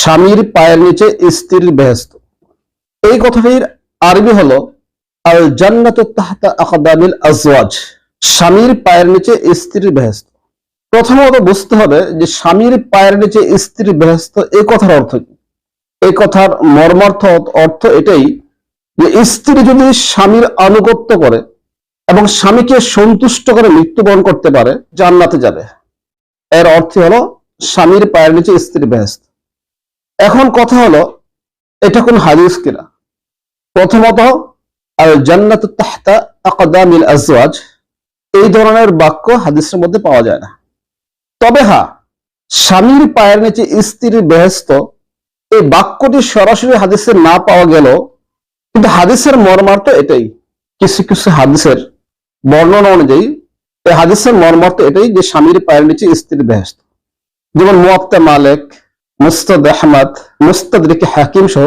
স্বামীর পায়ের নিচে স্ত্রীর বেহেস্ত এই কথাটির আরবি হলো আল জান্নাত আজওয়াজ, স্বামীর পায়ের নিচে স্ত্রীর বেহেস্ত প্রথমত বুঝতে হবে যে স্বামীর পায়ের নিচে স্ত্রীর বেহেস্ত এই কথার অর্থ কি? এই কথার মর্মার্থ অর্থ এটাই যে স্ত্রী যদি স্বামীর আনুগত্য করে এবং স্বামীকে সন্তুষ্ট করে মৃত্যুবরণ করতে পারে, জান্নাতে যাবে। এর অর্থ হলো, স্বামীর পায়ের নিচে স্ত্রী বেহেস্ত এখন কথা হলো, এটা কোন হাদিস কিনা? প্রথমত আজওয়াজ। এই ধরনের বাক্য হাদিসের মধ্যে পাওয়া যায় না। তবে হ্যাঁ স্বামীর পায়ের নিচে স্ত্রীর বেহেস্ত এই বাক্যটি সরাসরি হাদিসে না পাওয়া গেল কিন্তু হাদিসের মর্মার্থ এটাই। কিছু কিছু হাদিসের বর্ণনা অনুযায়ী, এই হাদিসের মর্মার্থ এটাই যে স্বামীর পায়ের নিচে স্ত্রীর বেহেস্ত যেমন মুয়াত্তা মালিক মুস্তাদ আহমদ মুস্তাদরিকে হাকিম সহ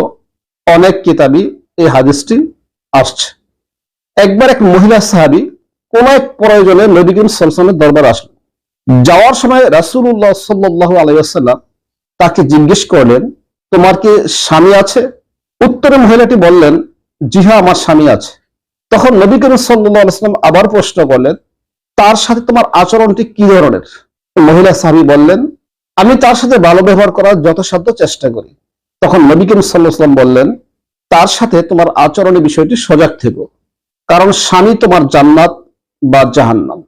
অনেক কিতাবই এই হাদিসটি আসছে। একবার এক মহিলা সাহাবী কোন এক প্রয়োজনে নবী করিম দরবার আসলেন। যাওয়ার সময় রাসূলুল্লাহ সাল্লাল্লাহু আলাইহি ওয়াসাল্লাম তাকে জিজ্ঞেস করলেন, তোমার কি স্বামী আছে? উত্তরে মহিলাটি বললেন, জি হ্যাঁ আমার স্বামী আছে। তখন নবী করিম সাল্লাল্লাহু আলাইহি ওয়াসাল্লাম আবার প্রশ্ন করলেন, তার সাথে তোমার আচরণটি কি ধরনের? মহিলা সাহাবী বললেন আমি তার সাথে ভালো ব্যবহার করার যথাসাধ্য চেষ্টা করি। তখন নবী করিম সাল্লাম বললেন, তার সাথে তোমার আচরণের বিষয়টি সজাগ থেকো, কারণ স্বামী তোমার জান্নাত বা জাহান্নাম।